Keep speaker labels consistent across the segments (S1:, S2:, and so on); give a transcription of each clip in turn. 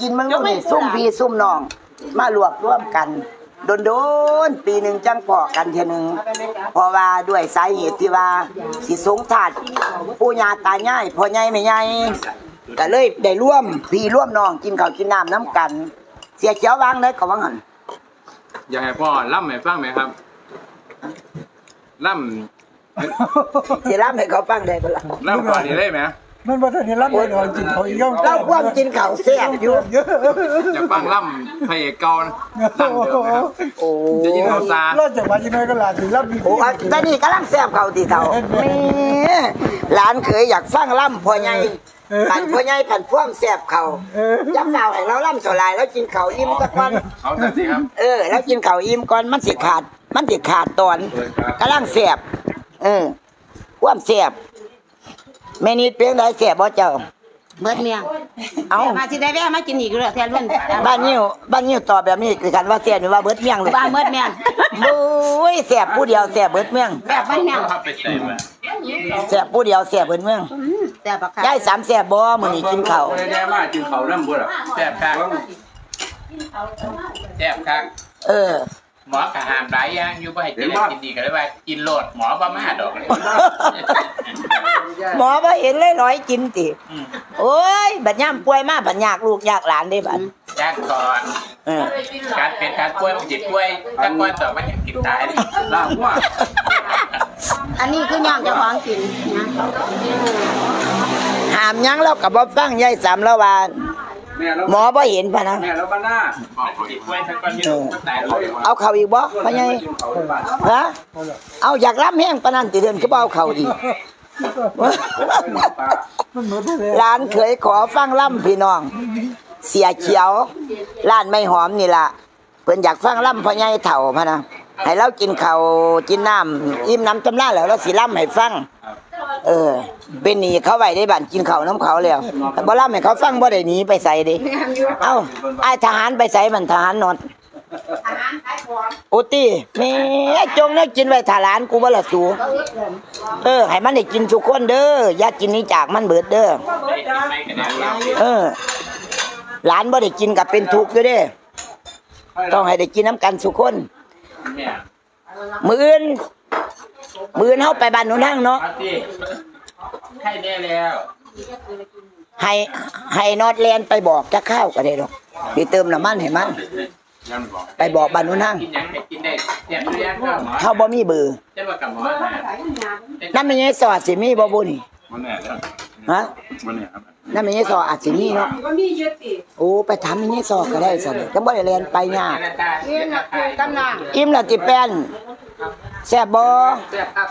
S1: กินมันก็มีซุ่มพี่ซุ่มน้อง มารวบรวมกัน โดนๆปีหนึ่งจังพอกันเทียหนึงเพราะว่าด้วยสาเหตุที่ว่าสิสงถาดปู่ย่าตายายพ่อใหญ่แม่ใหญ่ก็เลยได้ร่วมพี่ร่วมน้องกินข้าวกินน้ำน้ำกัน เสียเขียววางได้ก็ว่างั้น
S2: อยากให้พ่อล่ำให้ฟังไหมครับล่
S1: สิรับให้เขาฟังได้บ่ล่ะำ
S2: ล่ำก่อนนี้ได้ไหม
S3: มันบ่ทันได้รับเลยเอาจริงเขาอีกย่อม
S1: เราความกินข้าวแซ่บอยู่
S3: เยอะ
S2: อยากฟังล่ำพระเอกเก่านะล่ำเดิมนะครับ
S1: โอ้
S2: จะยินเขาซา
S3: รอดจากมาที่น้อยก็ลาถึงรับมี
S1: โอ้ยแต่นี่กำลังแซ่บเขาที่เท่าแม่หลานเคยอยากฟังล่ำพ่อใหญ่ผันพ่อใหญ่ผันพ่วงแซ่บเขาจับเฝ้าให้เราล่ำสลายแล้วกินข้าวอิ่มสักวัน
S2: เขาแต่สิครับ
S1: เออ แล้วกินข้าวอิ่มก่อนมันสิขาด มันสิขาดตอนกำลังแซ่บเออความแซ่บ แม่นิดเพียงใดแซ่บบ่เจ้า
S4: เบิดเมียง
S1: เอ้า
S4: มาสิได้แวะมากินอีกเรื่องแทนรุ่น
S1: บ้านนิ้วบ้านนิ้วตอบแบบนี้คือกันว่าแซ่บหรือว่าเบิดเมี่ยงเลย
S4: บ้านเบิดเมียง
S1: บุ้ยแซ่บผู้เดียวแซ่บเบิดเมี่ยง
S4: แบบบ้านเมียง
S2: เขาไปใส่มา
S1: แซ่บผู้เดียวแซ่บเบิดเมี่ยง
S4: อืมแต่บักค่ะ
S1: ยายสามแซ่บบ่มื้อนี้กินข้าว
S2: แย่มากกินเขาล่ำบุญอะแซ่บคักแซ่บคัก
S1: เออ
S5: หมอกะหามหลายอย่างอยู่บ่ให้กินแล้วกินดีก็เลยว่ากินโลดหมอบ่มาดอกเลย
S1: หมอบ่เห็นเลยร้อยกินติ
S5: อืม
S1: โอ้ย บัดย่ำป่วยมาบัดยากลูกยากหลานเด้บัด
S5: ยากก่อน
S1: เออ
S5: การเป็นการป่วยมันจิตป่วยถ้าป่วยต่อมันยังกินตายเลย
S2: ล่ำหัว
S4: อันนี้คือย่องเจะของกินนะ
S1: ห้ามหยังแล้วก็บ่ฟังยายสามแล้วว่า
S2: แม่เรา
S1: หมอบ่เห็นพะนะ
S2: แม่เราบ้านหน้า
S5: บอกจิตป่วยสักวันที่ลูกมันตายเลย
S1: เอาเข้าอีกบ่พ่อใหญ่
S2: กินเขาบ้าน
S1: ฮะ เอาอยากรับแห้งปานนั้นติเดินคือบ่เอาเข้าดี
S3: มันหมือนไปเลย
S1: ร้านเคยขอฟังล่ำพี่น้อง เสียเขียว ร้านไม่หอมนี่ล่ะเพิ่นอยากฟังล่ำพ่อใหญ่เฒ่าพะนะให้เรากินข้าวกินน้ำอิ่มน้ำจำล่าแล้วเราสิล่ำให้ฟัง เออ เป็นหนีเขาไว้ได้บ้านกินข้าวน้ำเขาแล้วบ่ล่ำให้เขาฟังบ่ได้หนีไปใส่ดิเอ้าไอ้ทหารไปใส่มันทหารนอน โอตีแม่จงเนี่ยกินไว้ทหารกูบ่ละสูเออให้มันได้กินทุกคนเด้ออย่ากินนี้จากมันเบิดเด้อเออ หลานบ่ได้กินกับเป็นทุกข์อยู่เด้ ต้องให้ได้กินน้ำกันสุกคน
S5: เนี่ย
S1: มื้ออื่นมื้ออื่นเฮาไปบ้านหนูนั่งเนาะ
S5: อาสิใช่แน่แล้ว
S1: ให้ให้นอดแลนไปบอกจะข้าวก็ได้ดอกไปเติมน้ำมันให้มัน
S2: ยันบอก
S1: ไปบอกบ้านหนูนั่ง
S5: กินอย่างให้กินได้แซ่บเรียนก็หมอ
S1: เฮาบ่มีเบอร์
S5: จะว่ากับหมอนะ
S1: นั่นไม่ใช่สอดสิมีบ่บุนี่
S2: มันแน่แล้ว
S1: ฮะ
S2: มันแน่ครับ
S1: นั่นไม่ใช่สอดอาจสิมีเนาะโอ้ไปถามไม่ใช่สอดก็ได้ซั่นจะบ่ได้แลนไปยาก
S5: หน้าตาเรียนกับใคร
S4: กำลัง
S1: อิ่มแล้วติแป้นแซ่บบ่
S5: แซ่บครับ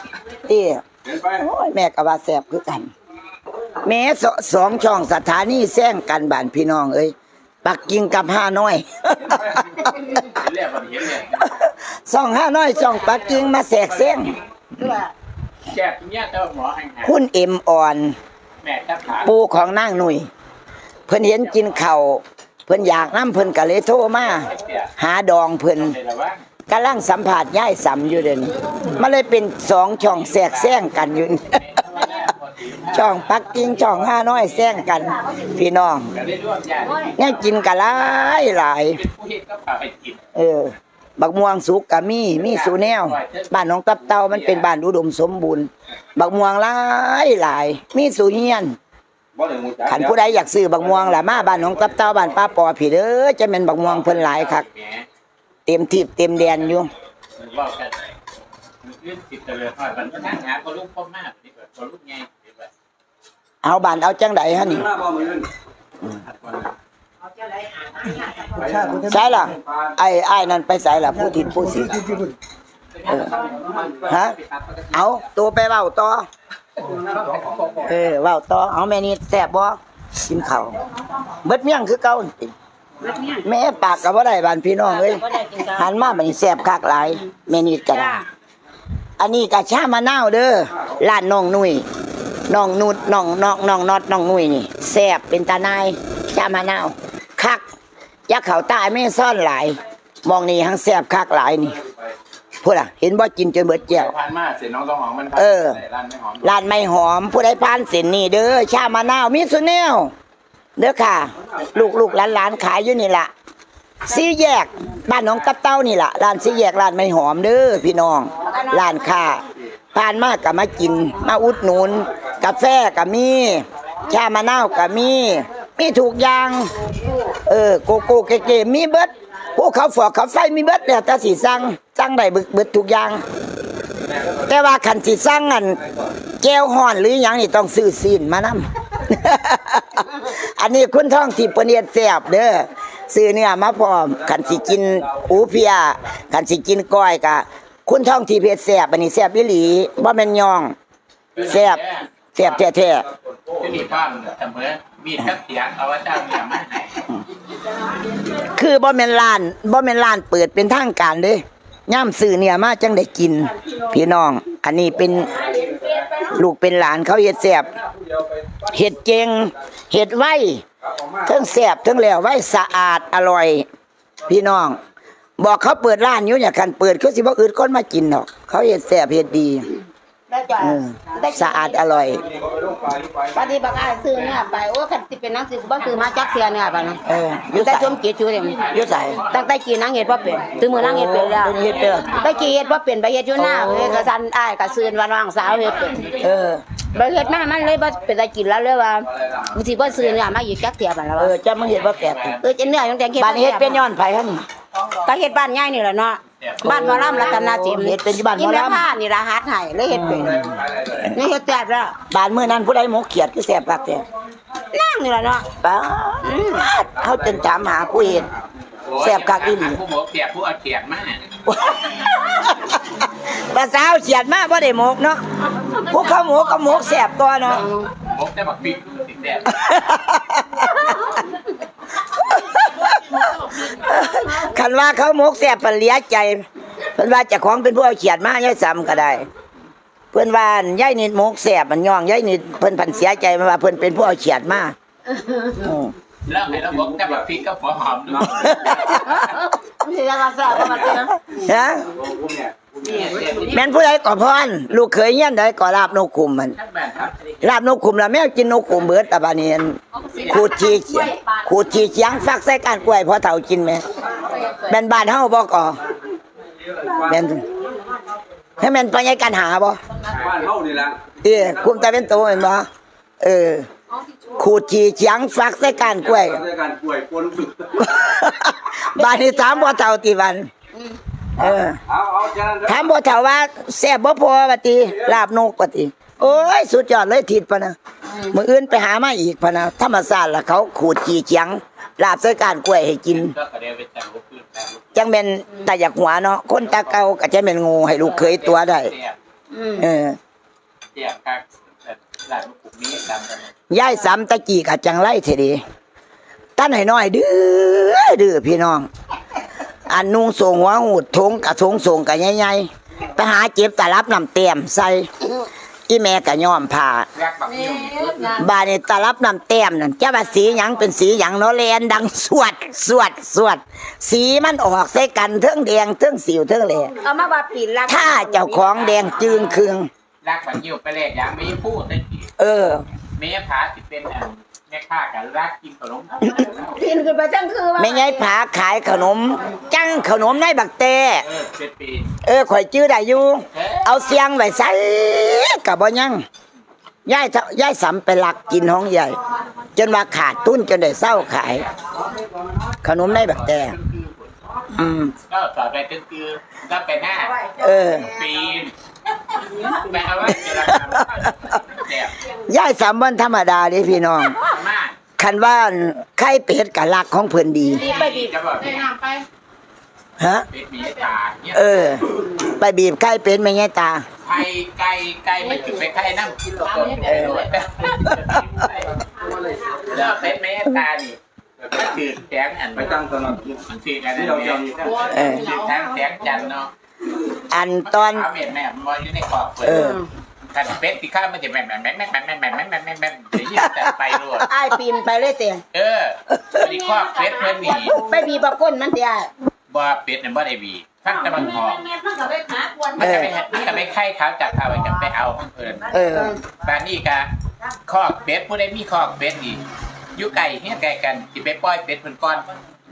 S1: ติ
S2: เดินไป
S1: โอ้ยแม่ก็ว่าแซ่บคือกัน แม่สสองช่องสถานีแซงกันบ้านพี่น้องเอ้ยปักกิ่งกับห้าน้อย
S5: เรียกว่าเห็นเลย
S1: ช่องห้าน้อยช่องปักกิ่งมาแสกแซง
S5: แซ่บเนี่ยแต่ว่าหมอห่าง
S1: คุณเอ็มอ่อน
S5: ๆแม่ตับขา
S1: ปูของนางหนุ่ยเพิ่นเห็นกินข้าวเพิ่นอยากน้ำเพิ่นก็เลยโทรมาหาดองเพิ่น
S5: ในระว่าง
S1: กำลังสัมผัสย่ายสำอยู่เด่นมันเลยเป็นสองช่องแสกแซงกันอยู่ ช่องปักกิ่งช่องห้าน้อยแซงกัน พี่น้องเนี่ยกินกันหลายหลาย
S5: เป็นผู้เฮ็ดก็ไปกิน
S1: เออ บักม่วงสุกกะมีมีสูแนวบ้านน้องตับเตามันเป็นบ้านอุดมสมบูรณ์ บักม่วงหลายหลาย มีสูเฮียนขันผู้ใดอยากซื้อบักม่วงล่ะมาบ้านน้องตับเตาบ้านป้าปอผีเด้อจะเป็นบักม่วงเพิ่นหลายคักเต็มทิพเต็มแดนอยู่
S5: ว่ากันมันคือติดตะเลยทอดมันนั่งหาคนลูกพ่อมากดีกว่าคนลูกไง
S1: เอาบ้านเอาจังไดฮะนี่
S2: หน้าบ่มือ
S3: ชาติมันจะ
S1: ใช่ล่ะไอ้ไอ้ายนั่นไปใส่ล่ะผู้ทิศผู้ศิเออฮะเอาตัวไปเว้าต่อเออเว้าต่อเอาแม่นี่แซ่บบ่กินข้าวเบิดเมี่ยงคือเก่านี่แม่ปากก็บ่ได้บ้านพี่น้องเอ้ย
S4: ก็ได้กินกัน
S1: หันมาบัดนี้แซ่บคักหลายแม่นี่ก็ได้อันนี้ก็ชามะนาวเด้อร้านน้องนุ่ย น้องนุดน้องน้องน้องนอดน้องนุ่ยนี่แซ่บเป็นตานายชามะนาวคักอยาเขาใตายไม่ซ่อนหลาย มองนี่หังแซ่บคักหลายนี่พูดอะ เห็นบ่กินจนเบิดแก้ว
S2: ผ่านมาเสร็จน้องต้องหอมมัน
S1: เออ
S2: ร้านไม่หอม
S1: ร้านไม่หอม ผู้ใดผ่านเส้นนี่เด้อชามะนาวมีสุแนวเด้อค่ะ ลูกลูกหลานหลานขายอยู่นี่ล่ะซีแยก บ้านหน้องกับเต้านี่ล่ะร้านซีแยกร้านไม่หอมเด้อพี่น้องร้านค้า ผ่านมากก็มากิน มาอุดหนุน กาแฟก็มี ชามะนาวก็มี มีถูกอย่าง เออโกโก้เก๋ๆมีเบิดพวกเขาฝอกเขาไฟมีเบิดแล้วแต่สิสั่งสั่งได้เบิดเบิดทุกอย่าง แต่ว่าคันสิสั่งอันแก้วห่อนหรือหยังนี่ต้องซื้อซีนมานำอันนี้คุณท่องที่เปนเนียดแซ่บเด้อซื้อเนื้อมาพร้อมคันสิกินอูเพียคันสิกินก้อยกะ คุณท่องที่เพชรแซ่บอันนี้แซ่บอีหลีบ่แม่นยองแซ่บแซ่บแท้ๆ
S5: ที่นี่บ้านเสมอมีทักเสียงเอาว่าเจ้าเนี่ยมาไหน
S1: คือบ่แม่นร้านบ่แม่นร้านเปิดเป็นทางการเด้ย่ามซื้อเนี่ยมาจังได้กิน พี่น้อง อันนี้เป็นลูกเป็นหลานเขาเฮ็ดแซ่บเฮ็ดเจงเฮ็ดไว้ทั้งแซ่บทั้งแล้วไว้สะอาดอร่อย พี่น้อง บอกเขาเปิดร้านอยู่อย่าคันเปิดเขาสิบ่อื่นคนมากินหรอก เขาเฮ็ดแซ่บเฮ็ดดี
S4: ได้จ้ะ
S1: เออ
S4: ได้
S1: สะอาดอร่อย
S4: ปฏิบัติการซื้อเนี่ยไปโอ้คันสิเป็นหนังสือบ่ซื้อมาจักเสียเนี่ยไปนะ
S1: เอออยู่
S4: แต่
S1: ใส่
S4: ชมเกียรติชูเด้
S1: อยู่ใส่
S4: ตั้งแต่กี่นางเฮ็ดบ่เป็นถึงมือนางเฮ็ดเป็นแล้ว
S1: เฮ็ดเด้อ
S4: ได้กี่เฮ็ดบ่เป็นไปเฮ็ดอยู่หน้าเฮ็ดกระสันอ้ายกระซืนวันวางสาวเฮ็ดเป็น
S1: เออ
S4: ไปเฮ็ดมามันเลยบ่เป็นตากินแล้วเลยว่ามันสิบ่ซื้อเนื้อมาอีกจักเที่ยบัดแล้ว
S1: เออจะมึงเฮ็ดบ่แซ่บติ
S4: เออจะเนื้อยังแต่เฮ็ด
S1: บ้านนี้เฮ็ดเป็นย้อนไผคั่นนี่
S4: ก็เฮ็ดบ้านใหญ่นี่แหละเนาะบ้านหมอลำรัตนาจิม
S1: เฮ็ดเป็นที่บ้านหมอลำ
S4: แม่ผ้านี่รหัสให้เลยเฮ็ดเป็นนี่เฮ็ดแซ่บแล้ว
S1: บ้านมื้อนั้นผู้ใดหมกเขียดคือแซ่บคักแท้
S4: นั่งนี่แหละเนาะ
S1: ป้าดเขาจนถามหาผู้เฮ็ดแซ่บคักอีหลี
S5: ผู้หมกเสียบผู้เอาเขียดมา
S1: ภาษาเอาเขียดมาบ่ได้หมกเนาะผู้เขาหมกก็หมกแซ่บตัวเนาะ
S5: หมกแต่บักปีกติดแดด
S1: คันว่าเขาหมกแซ่บเพิ่นเหลียใจเพิ่นว่าเจ้าของเป็นผู้เอาเขียดมายายซ้ำก็ได้ เพิ่นว่ายายนิดหมกแซ่บมันย่องยายนิดเพิ่นพันเสียใจมาว่าเพิ่นเป็นผู้เอาเขียดมาอืม
S5: แล้วให้เราหมกแต่บักปีกก็หัวหอมด้วย
S4: มันสิว่าแซ่บบ่มาเตือน
S1: ฮะ แม่นผู้ใดก่อพรลูกเคยเฮียนใดก่อลาบนกขุมมัน
S5: ทั้งบ้านครับ
S1: ลาบนกขุมแล้วแม่กินนกขุมเบิดตะบานีอันขูดชีเขียงขูดชีเขียงฟักใส่ก้านกล้วยพอเฒ่ากินไหมแม่นบ้านเฮาบ่ก่อแม่นให้แม่นไปยังกันหาบ่
S2: บ้านเฮานี่ล่ะ
S1: เอ้คุมตาเป็นโตแม่นบ่เออขูดชีเขียงฟักใส่ก้านกล้วย
S2: ในการป่วยปนสุด
S1: บ้านนี้ถามบ่เฒ่าติวัน เออ
S2: เอาเอาฉะนั้น
S1: ถามบ่เฒ่าว่าแซ่บบ่พอว่าติลาบนกว่าติโอ้ยสุดยอดเลยทิดปะนะมื้ออื่นไปหามาอีกพะนะธรรมศาสตร์ล่ะเขาขูดขี้เขียงลาบใส่ก้านกล้วยให้กิน
S5: ก็กระเดียวไปแต่งลูกพื้นแต่งลูก
S1: จังแม่นตาอยากหัวเนาะคนตาเก่าก็จะแม่นงูให้ลูกเคยตัวได้
S5: เสียบ
S4: อืม
S1: เออ
S5: เสียบกักแต่หลานลูกกลุ่มนี้ดำกัน
S1: ยายสามตะกี้ก็จังไรเทเดีตั้นให้น้อยดื้อดื้อพี่น้อง อันนุ่งทรงหัวหูดทงกะทงทรงกะใหญ่ๆไปหาเจ็บตารับน้ำเต็มใส่อีแม่กะย้อมผ้า
S5: รักบักยุ่ง
S1: บานนี่ตารับน้ำเต็มนั่นจะว่าสีหยังเป็นสีหยังเนาะแลนดังสวดสวดสวด สีมันออกใส่กันเทิงแดงเทิงสิวเทิงแหล
S4: เอามาว่าปีนรัก
S1: ถ้าเจ้าของแดงจึงคือง
S5: รักบักยุ่งไปแลกอย่างไม่พูดได้กี่
S1: เออ
S5: เมียผาสิเป็นอัน แม่ค้ากันรักกินขนม
S4: ปีนขึ้นไปจังคือว่า
S1: ไม่ไงผาขายขนม จังขนมในบักเต
S5: เออเป็นปี
S1: เออข่อยจื้อได้อยู่ เอาเสียงไว้ใส่กับบ่ยังยายเจ้ายายสำไปหลักกินห้องใหญ่ จนว่าขาดทุนจนได้เศร้าขาย ขนมในบักแตอืม
S5: ก็ต่อไปก็คือรับไปหน้า
S1: เออ
S5: ปีน แม่เอาไว้เจรจาแดบ
S1: ยายสำวันธรรมดาเด้พี่น้อง
S5: มาก
S1: คันว่าไข่เป็ดกับลักของเพิ่นดี
S5: ปีไปบีจะบอกเป็น
S1: ฮะ
S5: เป็ดมีตาเนี่ย
S1: เออ ไปบีบไข่เป็ดไม่ไงตา
S5: ไก่ไก่ไก่มันถึงไปไข่น้ำกินต้นเออแล้วเป็ดแม่ตานี่มันถือแสงอัน
S2: ไปตั้งตอนนั้น
S5: มันถืออัน
S2: ที่
S5: นั้น
S2: เรา
S5: เนี่ย
S2: จำอยู่
S1: เออ
S5: ถือทางแสงจันทร์เนาะ
S1: อันตอน
S5: เอาเม็ดแม่มอยอยู่ในขอบเปิด
S1: เออ
S5: กันเป็ดที่ข้ามันจะแม่แม่แม่แม่แม่แม่แม่แม่แม่แม่แม่เดี๋ยวยิ่งแต่ไปรวด
S4: อ้ายปีนไปเลยเตีย
S5: เออวันนี้ครอบเป็ดเพื่อนหนี
S4: ไปบีบปะก้นมันเตีย
S5: บ่เป็ดเนี่ยบ่ได้บีทั้งตะบันหอก
S4: มันก็ไปหาควร
S5: มันจะไปมันจะไปไข่ขาวจากเขาไปจะไปเอาของเพิ่น
S1: เออ
S5: บ้านนี้กะคอกเป็ดผู้ใดมีคอกเป็ดนี่อยู่ไก่เฮียไก่กันสิไปปล่อยเป็ดเพิ่นก่อน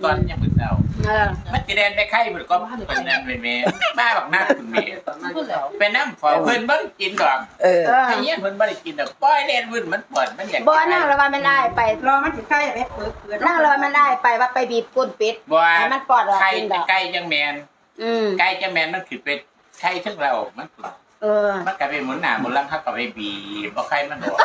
S5: ก่อนยังมื้อเช้า
S4: เออ
S5: มันสิแดนไปไข่เพิ่นก็เพิ่นนั่นเป็นแม่มาบักนักคุณแม่เป็นน้ำฝอเพิ่นบ่ได้กินดอก
S1: เออ
S4: เออ
S5: ไอ้เหี้ยเพิ่นบ่ได้กินดอกปล่อยเล่นวุ่นมันปวดมันอยาก
S4: บ่นั่งระบายมันได้ไปรอมันสิไข่ไปเปิดเปิดนั่งระบายมันได้ไปว่าไปบีบก้นเป็ด
S5: บ่
S4: ให้มันปอดออก
S5: ไข่
S4: กินดอก
S5: ไก่จังแมน
S4: อืม
S5: ไก่จังแมนมันคือเป็นไข่ทึงเรา มัน
S4: เออ
S5: มันก็ไปหมุนหน้าหมุนหลังเขาก็ไปบีบบ่ไข่มันออก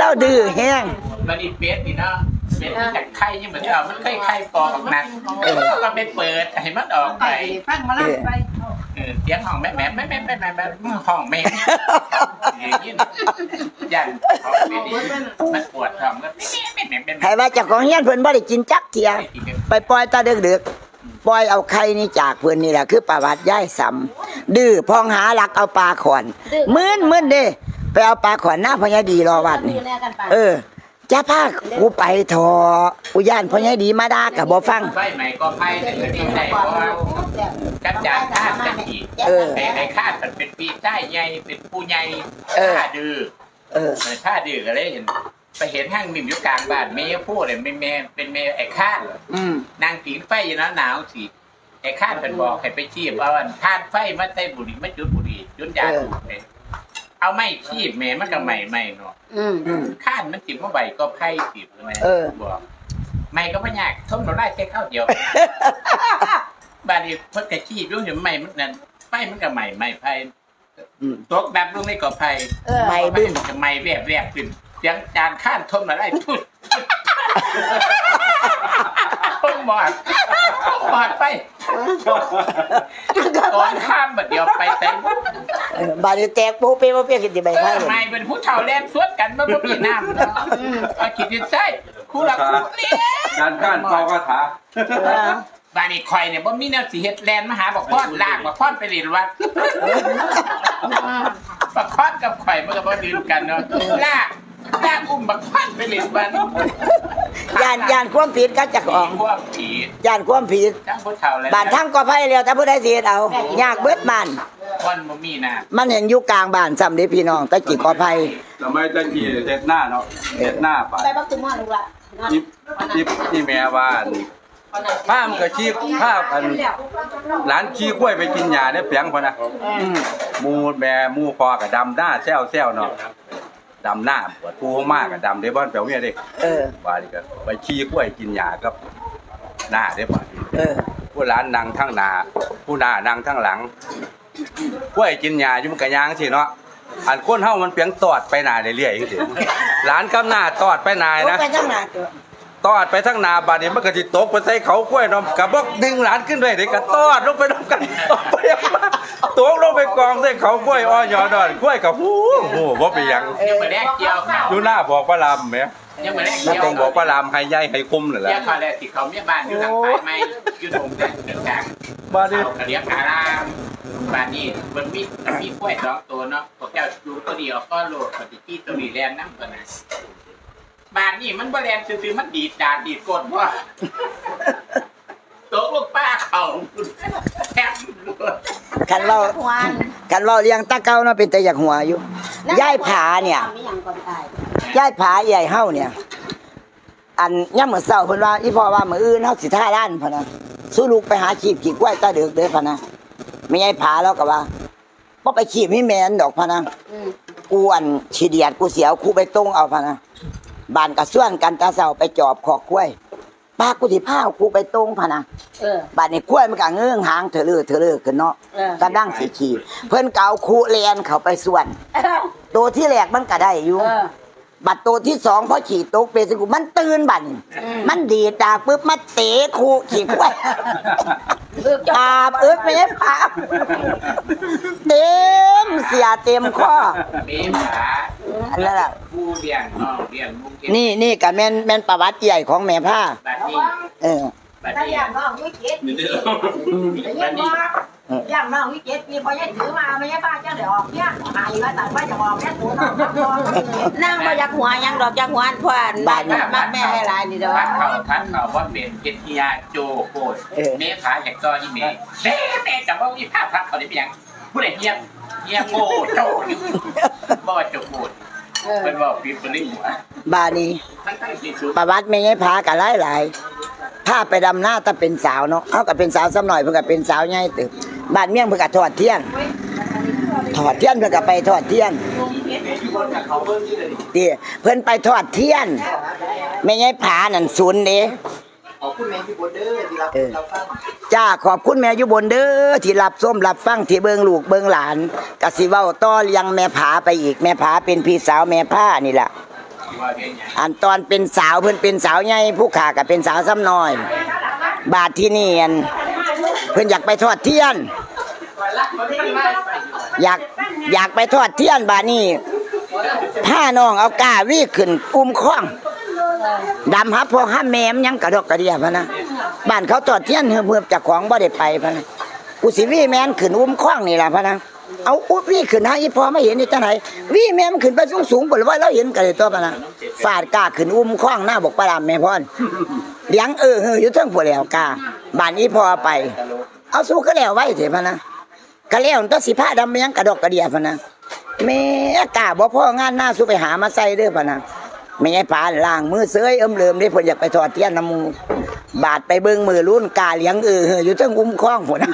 S1: เราดื้อแห้ง
S5: บัดนี้เป็ดนี่เนาะเป็ดที่จากไข่ยังเหมือนเรามันเคยไข่ปอกออกนักเขาก็ไปเปิดให้มันออกไป
S4: ฟังมาลั่นไป
S5: เออเสียงห้องแม่แม่แม่แม่แม่แม่แม่ห้องแม่อย่างนี้ยันของเป็ดนี่มันปวดท้องก็แม่แม่แม่แม่
S1: ให้ว่าเจ้าของเฮียนเพิ่นบ่ได้กินจักเที่ยไปปล่อยตาดึกๆปล่อยเอาไข่นี่จากเพิ่นนี่แหละคือประวัติย่ายสำดื้อพองหาหลักเอาปลาขอนมื้นมื้นเด้ ไปเอาปลาขอนหน้าพญาดีรอวัดนี่
S4: แลกันไป
S1: เออจะพากูไปทออุย่านพญาดีมาด่ากับบ่ฟัง
S5: ไฟใหม่ก็ไฟแต่ก็ดีใจเพราะว่ากับจานคาดกันอีก
S1: เออ
S5: ไอ้ไอ้คาดมันเป็นปีใต้ใหญ่เป็นผู้ใหญ่
S1: เออ
S5: ข้าดื้อ
S1: เออ
S5: มันข้าดื้อก็เลยเห็นไปเห็นห้างมิมอยู่กลางบ้านเมย์พูดเลยไม่แม่เป็นเมย์ไอ้คาด
S1: อืม
S5: นางผิงไฟอยู่นะหนาวสิไอ้คาดเป็นบอกให้ไปชีบเอาอันทานไฟมาใส่บุหรี่มาจุดบุหรี่จุดยาสูบ เลยเอาไม่ชีบแม่มันก็ใหม่ใหม่เนาะ
S4: อืม
S1: อืม
S5: ข้านมันจิบเมื่อไหร่ก็ไพ่จิบใช่ไหม
S1: เออ
S5: บอกไม่ก็ไม่ยากท่มเราได้แค่ข้าวเดียว บาดนี้เพิ่นกะขี้ดูเห็นใหม่มันนั่นไฟมันก็ใหม่ใหม่ไพ่
S1: อืม
S5: ตกแบบลงในกอไผ่
S4: เออ
S1: ไม่บึ้ม
S5: จะใหม่แวบแวบขึ้นเสียงจานข้านทมมาได้ทุดทมหมอด ทมหมอดไปตอนข้ามบัดเดียวไปใส่
S1: เออบาดนี้แตกโป๊ะเป๊ะโป๊ะเป๊ะขึ้นที่ใบ
S5: เอ
S1: ไผ่
S5: อ
S1: เลย
S5: ไม่เป็นผู้เฒ่าแล่นสวนกันมันบ่มีน้ำเนาะเอาขีดดินใส่คู่ละคู่เนี่ย
S2: การก้านเป่ากระถา
S1: เออ
S5: บ้านนี้ข่อยเนี่ยบ่มีแนวสิเฮ็ดแลนมาหาบอกพ่อนลากบอกพ่อนไปเรียนวัดบักพ่อนกับข่อยมันก็บ่ดื่มกันเนาะลาก ลากอุ้มบักพ่อนไปเรียนวัด
S1: ย่านย่านความผิดก็เจะของ
S5: พวกผี
S1: ย่านความผิด
S5: ทั้งผู้เฒ่าและ
S1: บ้านทั้งก็ไผ่แล้วแต่ผู้ใดสิเฮ็ดเอายากเบิดบ้าน
S5: พ่อนบ่มีนะ
S1: มันเห็นอยู่กลางบ้านซ้ำเด้พี่น้องตะกี้ก็ไผ่
S2: ทำไมจังกี้เฮ็ดหน้าเนาะเฮ็ดหน้าไป
S4: ไปบักตุ้มหม้อลูกละ
S2: นี่นี่นี่แม่ว่าอันผ้ามนก็ขี้ผ้าอันหลานขี้กล้วยไปกินหญ้าเนี่ยเปียงพอนะ
S1: อืม
S2: หมูแม่หมูพอกับดำหน้าแซวแซวเนาะ ดำหน้าปวดปูมากกับดำเด้บ่อนแปลวเมียเด้
S1: เออ
S2: ว่านี่ก็ไปขี้กล้วยกินหญ้ากับหน้าเด้บ่อน
S1: เออ
S2: ผู้ร้านนั่งทั้งหน้าผู้หน้านั่งทั้งหลังกล้วยกินหญ้าอยู่มันก็ย่างสิเนาะอันคนเฮามันเปียงตอดไปหน้าเรื่อยๆจังซี่หลานกับหน้าตอดไปหน้านะ
S1: ไปทั้งหน้าตัว
S2: ตอดไปทั้งหนาบาดนี้มันก็สิตกไปใส่เขากล้วยเนาะกับบอกดึงหลานขึ้นด้วยเด็กก็ตอดลงไปน้ำกันตกไปมา ตกลงไปกองใส่เขากล้วยอ้อยอดอนกล้วยกับหูหูบ่ไปนหยัง
S5: ยังบ่แลกเกี่ยวข้าว
S2: อยู่หน้าบอกป้าลำแหม
S5: ยังบ่แลก
S2: มัน
S5: เกี่ยว
S2: ต้องบอกป้าลำให้ใหญ่ให้คุมนั่นแห
S5: เกี่
S2: ละ
S5: ยวข้าวแลกที่เขาเมียบ้านอยู่ทางฝ่ายไม้อยู่ตรงนั้นเดินทาง
S2: บาดนี้
S5: เอากระเดียกอารามบ้านนี้มันมีมันมีกล้วยสองตัวเนาะพวกเจ้าดูตัวเดียวก็โหลดปฏิทินตัวนี้แลนน้ำตัวนั้นบ้านนี้มันบ่แลนซื่อๆมันดีดดาดดีดก้นว่าตกลูกป้าเขาแทบหลุด
S1: คันเว้า
S4: หวาน
S1: คันเว้าเลี้ยงตาเก่าเนาะเป็นแต่อยากหัวอยู่ยายผาเนี่ย
S4: มีหยังก็ตาย
S1: ยายผาใหญ่เฮาเนี่ย อันย่ำมื้อเช้าเพิ่นว่าอีพ่อว่ามื้ออื่นเฮาสิท่าร้านพะนะสู้ลูกไปหาขีบขี้กล้วยตาดึกเด้อพะนะแม่ยายผาแล้วก็ว่าบ่ไปขีบให้แม่นดอกพะนะ
S4: อืม
S1: กูอันฉีเดียดกูเสียวกูไปตรงเอาพะนะบ้านกระส่วนกันตาเสาไปจอบขอกกล้วย ป้ากูสิพากูไปตรงพะนะ
S4: เออ
S1: บ้านนี้กล้วยมันก็เงื้องหางเถลือเถลือขึ้นเนาะ
S4: เออ
S1: กระดังสีขีเพิ่นเกเอาคูแลนเข้าไปส่วน
S4: เออ
S1: ตัวที่แรกมันก็ได้อยู่
S4: เออ
S1: บัดตัวที่สองพอขี่ตกเปสิกูมันตื่นบัดนี้
S4: อืม
S1: มันดีดตาปุ๊บมาเตะคูขี่กล้วย
S4: เออเจ้า
S1: อาบเอิดไม่ใช่ภาพเต็มเสียเต็มข้อ
S5: เมษา
S1: อันนั้นล่ะ
S5: ผู้เลี้ยงน้องเลี้ยงลุงเก็บ
S1: นี่นี่ก็แม่นแม่นประวัติใหญ่ของแม่ผ้า
S5: บัดนี้
S1: เออ
S5: บัด
S4: ถ้า
S5: นี้
S4: อยากน้องวิเกต
S1: อืม
S5: บัดนี้
S4: อ ย่ากน้องวิเกตมีพอยังถือมาไม่ใช่ป้าเจ้าเดี๋ยวออกเนี่ยหายว่าแต่ว่าจะออกแม่ตัวน้องนั่งมาจากหัวยังดอกจากหัวพวนบ้านบ้านแม่ให้หลายนี่เด้อ
S5: ทักเขาทักเขาว่าเป็นเกติยาโจโคตร
S1: เม
S5: ษาอยากก็ยี่เมย์แม่แม่จะว่าวิภาพทักเขาได้เพียงผู้ใดเพียงเฮียงโง่โจอยู่บ่ว่าโจโคตรเป็นบอกปิดปริม
S1: บาดนี้
S5: ทั้งทั้งที่สุด
S1: ประวัติแม่ยายพากันหลายหลาย ๆถ้าไปดำหน้าถ้าเป็นสาวเนาะเอาก็เป็นสาวซ้ำหน่อยเพิ่นก็เป็นสาวใหญ่ตึกบ้านเมี่ยงเพิ่นก็ทอดเทียนทอดเทียนเพิ่นก็ไปทอดเทียนติเพิ่อนไปทอดเทียนแม่ยายพานั่นศูนย์เด้
S3: ขอบคุณแม่ที่บนเด้อที่รับ
S1: เออ
S3: เราฟัง
S1: จ้าขอบคุณแม่ยูบนเด้อที่รับส้มรับฟังที่เบิงลูกเบิงหลานกสิเว้าต่อเลี้ยงแม่ผาไปอีกแม่ผาเป็นพี่สาวแม่ผ้านี่แหละ อันตอนเป็นสาวเพิ่อนเป็นสาวใหญ่ผู้ขาก็เป็นสาวซ้ำน้อย บาทที่นี่อันเพิ่อนอยากไปทอดเทียน อยากอยากไปทอดเทียนบานี้ผ้าน้องเอากาวีขึ้นอุ้มข้องดำฮับพวกห้าแมมยังกระดกกระเดียพะนะบ้านเขาทอดเทียนเฮือบจากของบ่ได้ไปพะนะกูสิวีแมนขึ้นอุ้มข้องนี่แหละพะนะ เอาอุ้วีขึ้นหาอีพอไม่เห็นนี่จังไหนวีแม่มขึ้นไปสูงๆบ่เลยว่าเราเห็นกันเลยตัวพะนะฟาดก้าขึ้นอุ้มข้องหน้าบอกประดามแม่พรเลี้ยงเออเฮออยู่เทั้งพวกแล้วก้าบ้านอีพอไป เอาสู้ก็แล้วไว้เถอะพะนะกะแล้วตัวสิผ้าดำยังกระดอกกระเดียพะนะแม่กาบ่พ่องานหน้าสู้ไปหามาใส่เด้อพะนะไม่ไงปานล่างมือเสยเอิมเหลิมได้เพิ่นอยากไปทอดเทียนน้ำหมูบาดไปเบิ่งมือรุ่นกาเลี้ยงเอออยู่เทั้งอุ้มคล้องพุ่น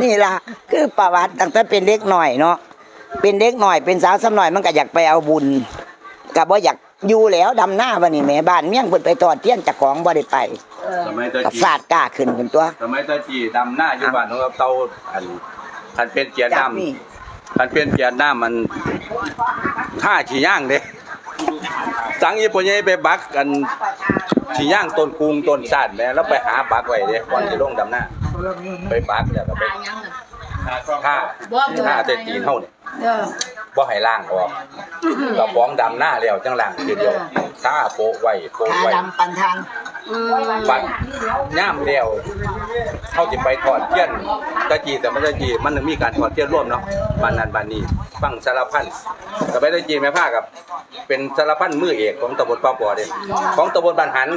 S1: นะนี่ล่ะ คือประวัติตั้งแต่เป็นเด็กหน่อยเนาะเป็นเด็กหน่อยเป็นสาวสำหน่อยมันก็อยากไปเอาบุญก็บ่อยากอยู่แล้วดำหน้าบัดนี้แม่บ้านเมี่ยงเพิ่นไปทอดเทียนจากของบ่ได้ไป
S2: สมัยตะ
S1: ก็
S2: กี้
S1: ฟาดกล้าขึ้นขึ้นตัว
S2: สมัยตะกี้ดำหน้าอยู่บ้านของเราเตาอันคันเป็นเกียร์น้
S1: จับนี่ำ
S2: คันเป็นเกียร์น้ำมันท่าขี่ย่างเด้สังยี่ปุ่นยัยไปบักกันขี่ย่างต้นกุงต้นชาติแม่แล้วไปหาบักไว้เด้ก่อนที่ลงดำหน้า ไปบักเนี่ยก็ไปท่าท่าเตตีนเท่าเนี่ยบ่ให้ล่างออกกับฟ้องดำหน้าแล้วจังล่างทีเดียวท่าโปะไว้โปะ
S1: ขา
S2: ไว้
S1: ดำปันทาง
S2: บัดย่ามเดียวเขาจะไปถอดเทียนตะกี้แต่ไม่ตะกี้มันถึงมีการถอดเทียนร่วมเนาะบานนันบานนี้ฟังสารพันแต่ไปตะกี้แม่ผ้ากับ เป็นสารพันมือเอกของตำบลป้าปอเด้ของตำบลบานหัน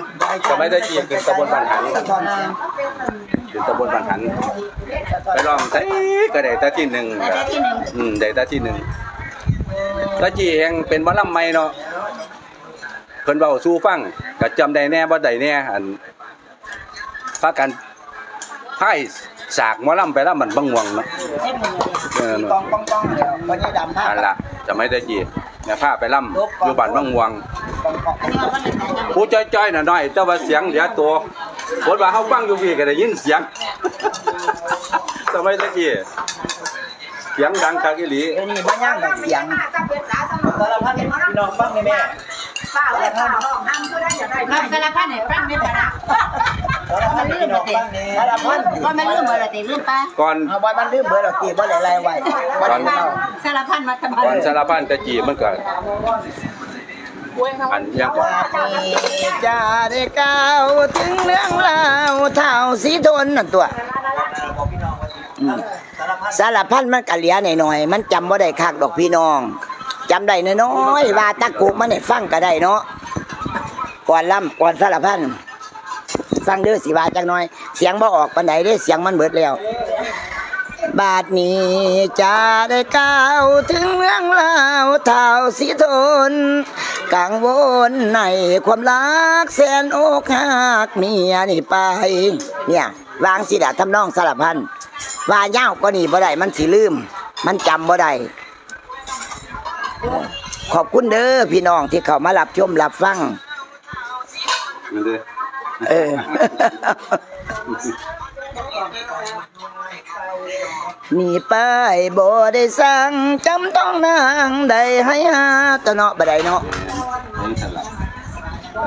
S2: สมัยตะกี้คือตำบลบานหันคือตำบลบานหันไปลองใส่ก็ได้ตาที่หนึ่งอืมได้ตาที่หนึ่งตะกี้แห่งเป็นหมอลำใหม่เนาะ เพิ่นเว้าสู่ฟังก็จำได้แน่บ่ได้แน่อันพากันไพ่สากหมอลำไปแล้วมันบังงวงเนาะเออ
S1: กองกองกองเดียวคนนี้ดำผ้า
S2: อันละจะไม่ได้จีแม่พาไปล่ำอยู่บ้านบังงวง
S1: กองกอง
S2: ผู้จ้อยๆน่ะน้อยแต่ว่าเสียงเหลือตัวบทว่าเฮาฟังอยู่พี่ก็ได้ยินเสียง สมัยตะกี้เสียงดังคักอีหลี
S1: เดี๋ยวนี้บ่ย่างแบบเสียง
S3: สารพัดพี่น้องฟังเลยแม่
S4: ป้าเลยป้าห้องห้ามก็ได้อย่าได้
S6: รับสารพัดเนี่ยฟังไม่ได้นะ
S3: สารพัดพี่น้องฟังนี่
S1: สารพัด
S6: ว่าไม่ลืมอะไรติลืมป้า
S2: ก่อน
S1: เอาบ่มันลืมเบิดหรอกตีบ่ได้ไล่ไว้บ่ได้เอา
S6: สารพัดมาตบา
S2: ก่อนสารพันตะกี้มันก็อันยังก่อน
S1: นี่จะได้ก้าวถึงเรื่องราวเท่าสีทนนั่นตัวอืมสารพันมันก็เหลียหน่อยๆมันจำบ่ได้คักดอกพี่น้อง จำได้น้อยๆว่าตะกุกมันให้ฟังก็ได้เนาะก่อนล่ำก่อนสารพันฟังเด้อสิว่าจักน่อย เสียงบ่ออกปานใดเด้เสียงมันเบิดแล้ว บาดนี้จะได้ก้าวถึงเรื่องราวเท่าสีทนกังวลในความรักแสนอกหักเมียนี่ไป เนี่ยวางสิดาทำนองสารพันว่าเย้าก็นี่บ่ได้มันสิลืม มันจำบ่ได้ ขอบคุณเด้อพี่น้องที่เข้ามารับชมรับฟัง
S2: นั่นเด้อ
S1: เออ มีป้ายบ่ได้สั่งจำต้องนางได้ให้หาตะเนาะบ่ได้เนาะ
S2: นี่สั่นล่ะ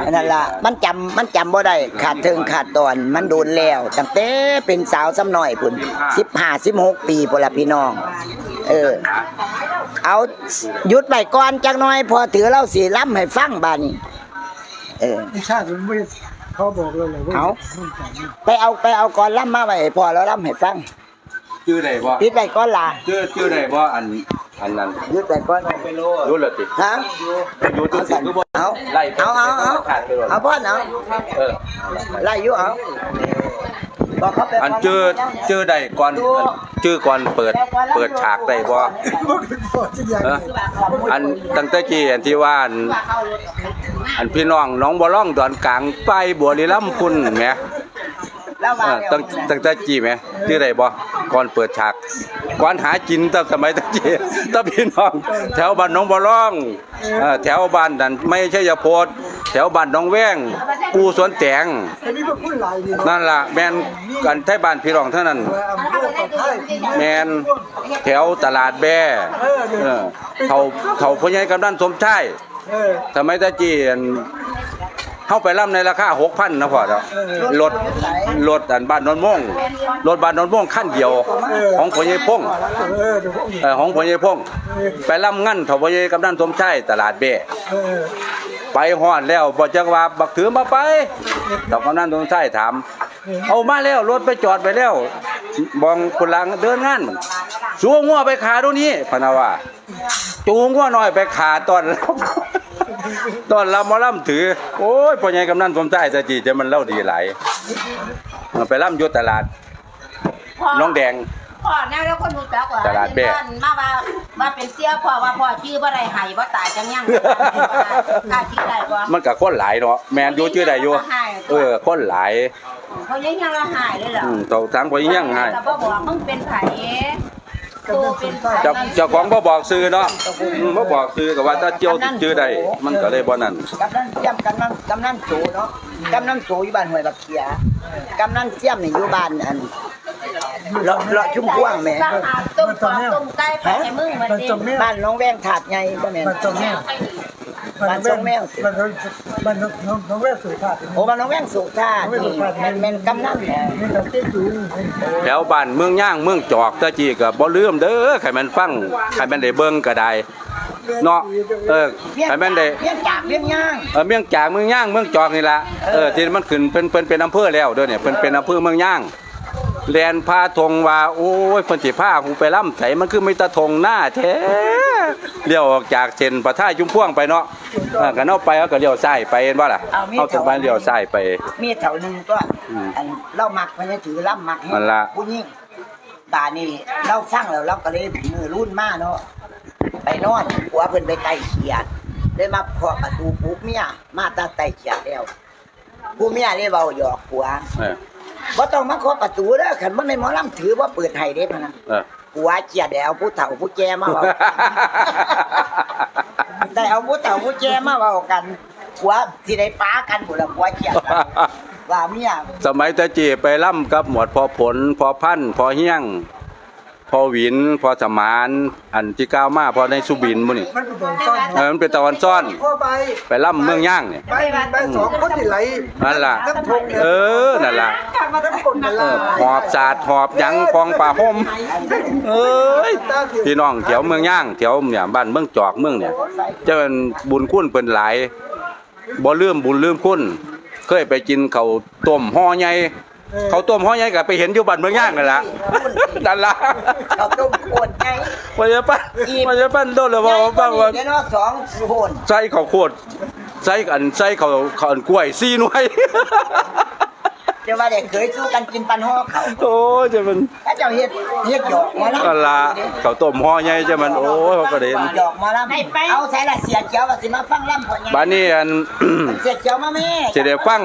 S1: อันนั่นล่ะมันจำมันจำบ่ได้ขาดเทิงขาดตอนมันโดนแล้วตั้งแต่เป็นสาวซ้ำน้อยพุ่น15 16 ปีพุ่นละพี่น้อง เออ เอาหยุดไปก่อนจักหน่อย พอถือเล่าสีล้ำให้ฟังบาดนี้ เออ
S3: ไอ้ชาติมันไม่เขาบอกเลยเลยว่า
S1: เอา
S3: มันจังนี่
S1: ไปเอาไปเอาก่อนล้ำมาไว้ให้พอแล้วล้ำให้ฟัง
S2: ชื่อได้บ่
S1: ปิดไปก่อนล่ะ
S2: ชื่อชื่อได้บ่อันอันนั้น
S1: หยุดไปก่อน
S2: รู้แล้วติ
S1: ฮะ
S2: อยู่ตัวสิคือบ่
S1: เอา
S2: ไล่
S1: เอาเอาเอา
S2: ขาดไปเลย
S1: เอาพ่อเอา
S2: เออ
S1: ไล่อยู่เอาบบ อกเขาไป
S2: อันเจอเจอได้ก่อนอันชื่อก่อนเปิดเปิดฉากได้บ่
S3: บ่คือบ่ที่อย่าง
S2: เอออันตั้งแต่กี้อันที่ว่าอันอันพี่น้องน้องบ่ร้องดอนกลางไปบัวลีลำคุณแหม
S1: แล้วว่า
S2: เออตั้งตั้งแต่กี้แหมชื่อได้บ่ก่อนเปิดฉากก่อนหากินตั้งสมัยตั้งกี้ตั้งพี่น้อง แถวบ้านน้องบ่ร้องเออแถวบ้านนั่นไม่ใช่ยาโพดแถ วบ้านน้องแว้งกูสวนแตง
S3: อันนี้บ่พูดหลายดีเนาะ
S2: นั่นล่ะแม่นกันไทบ้านพี่น้องเท่านั้น
S3: ว่าอำเภอปะไทย
S2: แมนแถวตลาดแบ่เออเขาเขาพ่อใหญ่กำนันสมชาย
S3: เออ
S2: ทำไมตะกี้อันเข้าไปร่ำในราคา6,000นะพ่อเนาะรถรถอันบ้านโนนม่วงรถบ้านโนนม่วงคันเดียว ของพ่อใหญ่พงษ์
S3: เออเดี๋ยวผม
S2: เออของพ่อใหญ่พงษ์ไปร่ำงั้นเขาพ่อใหญ่กำนันสมชายตลาดแบ่
S3: เออ
S2: ไปฮอดแล้วบ่จักว่าบักถือมาไปตอกกำนันสมชายถาม เอามาแล้วรถไปจอดไปแล้วบองคนลังเดินงานสัวงัวไปขาดูนี้พะนาว่า จูงงัวน้อยไปขาตอนรับตอนรับหมาล่ำถือ โอ้ยพ่อใหญ่กำนันสมใจจะจีจะมันเล่าดีหลายไปล่ำอยู่ตลาด น้องแดง
S6: พ่อแน่แล้วคนรู้จักว่า
S2: ตลาดแบะ
S6: มาว่าว่าเป็นเสียพ่อว่าพ่อชื่อบ่ได้ให้บ่ตายจังยังกล้าคิดได้บ่
S2: มันกับคนหลายเนาะแมนอยู่ชื่อใดอยู่เออคนหลาย
S6: เขายังยังละหายเลยเหรอ
S2: อืมเต่าทางพ่อยังให้
S6: แต่บ่บอกมึงเป็นไผตัว เป็นไผ
S2: เจ้าเจ้าของบ่บอกซื้อเนาะอืมบ่บอกซื้อก็ว่าถ้าเจียวสิชื่อใดมันก็เลยบ่นั่น
S1: กำนันเจียมกำนันกำนันโสเนาะกำนันโสอยู่บ้านห้วยบักเขียกำนันเจียมนี่อยู่บ้านอันเลาะเลาะชุ่มพ่วงแหม่
S6: สร้างหาต้มปลาต้มไก่ไปให้มึงมัน
S3: มัน
S6: ดิ
S3: จมแม่
S1: บ้านน้องแวงถาดใหญ่บ่แม่น
S3: มันจมแม่
S1: บ้านจมแม่
S3: มันมันน้องน้องแม่สุภาพ
S1: โอ้บ้านน้องแวงสุธาตุนี่แม่นแม่นกำนันแหละ
S3: นี่เราเต้นอยู่
S2: แถวบ้านเมืองย่างเมืองจอกตะจีก็บ่ลืมเด้อใครมันฟังใครมันได้เบิ่งก็ได้เนาะเออใครมันได้
S1: เลี้ยงจากเลี้ยงย่าง
S2: เออเมืองจากเมืองย่างเมืองจอกนี่ล่ะเออที่มันขึ้นเป็นเป็นเป็นอำเภอแล้วเด้อเนี่ยเป็นเป็นอำเภอเมืองย่าง แลนพาธงว่าโอ้ยเพิ่นสิพากูไปล่ำไสมันคือมีแตะธงหน้าแท้เลี้ยวออกจากเส้นประท่าจุมพ่วงไปเนาะเออก็เนาะไปเอาก็เลี้ยวซ้ายไปเห็นบ่ล่ะเอาสบายเลี้ยวซ้ายไป
S1: มีแถวหนึงก็
S2: อืม
S1: อันเล่ามักมันจะถือล่ำมักให้
S2: นั่นล่ะ
S1: ผู้หญิงบาดนี่เราฟังแล้วเราก็เลยมือรุ่นมาเนาะไปนอนผัวเพิ่นไปไต่เขียดเลยมาเคาะประตูปลุกเมียมาตาไต่เขียดแล้วผู้เมียเลยเว้าหยอกผัว
S2: เออ
S1: บ่ต้องมาเคาะประตูเด้อคันบ่แม่นหมอลำถือว่าเปิดให้เด้พะนะ
S2: เออ
S1: ผัวเขียดแล้วผู้เฒ่าผู้แก่มาเว้าแต่เอาผู้เฒ่าผู้แก่มาเว้ากันผัวสิได้ป้ากันพุ่นละผัวเขียดกันว่าเมีย
S2: สมัยตะจีไปล่ำกับหมวดพอผล พอพันธุ์พอเฮี้ยง พอหวินพอสมานอันที่ก้าวมาพอในสุบินหมื้นี่
S3: มันเป็นตอนซ่อน
S2: เออมันเป็นตะวันซ่อน
S3: พ่อใบ
S2: ไปล่ำเมืองย่างเนี่ย
S3: ใบใบสองคนที่ไหล
S2: นั่นล่ะ
S3: น้ำทง
S2: เออนั่นล่ะ
S3: น้ำคนกัน
S2: เอ
S3: ล่ะ
S2: อหอบสาดหอบหยังคลองป่าห่มเอ้ยพี่น้องแถวเมืองย่างแถวเนี่ยบ้านเมืองจอกเมืองเนี่ยจะเป็นบุญคุณเป็นหลายบ่ลืมบุญลืมคุณเคยไปกินข้าวต้มห่อใหญ่ ข้าวต้มห่อใหญ่ก็ไปเห็นอยู่บ้านเมืองย่างนั่นล่ะนั่นล่ะ
S1: เราต้มโคนไง
S2: มันจะปั้นมันจะปั้นโดนเลยว่าบ้างว่า
S1: เดี๋ยวเนาะสองโคน
S2: ใส่ข้าวโพดใส่อันใส่ข้าวข้าวอันกล้วย4หน่วย
S1: เดี๋ยวว่าเด็กเคยสู้กันกินปันห่อเขา
S2: โอ้ยจะมัน
S1: ถ้าเจ้าเฮ็ดเฮ็ดหยอกหมาแล้ว
S2: นั่นล่ะข้าวต้มห่อใหญ่จะมันโอ้ยเขาก็เด่น
S1: หยอกหมาแล้วเอาใส่ละเสียเขียวว่าสิมาฟังล่ำพ่อใหญ่
S2: บ้านนี้อัน
S1: เสียเขียวมาแม่
S2: สิได้ฟัง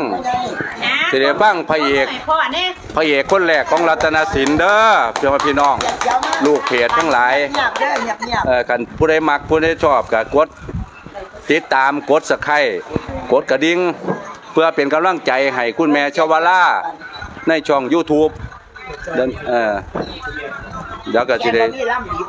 S2: สิได้ฟังพระเอก
S6: พ่อเนี่ย
S2: พระเอกคนแรกของรัตนสินเด้อพี่น้องพี่น้อง
S1: เสียเขียวมา
S2: ลูกเพจทั้งหลาย
S1: เงียบเด้อเงียบเงียบ
S2: เอ่อกันผู้ใดมักผู้ใดชอบก็กดติดตามกดสไครกดกระดิ่ง เพื่อเป็นกำลังใจให้คุณแม่ชวลาในช่อง YouTube เดินเออเดี๋ยวก็สิ
S1: แก
S2: ได้
S1: บ่มีลำดิบ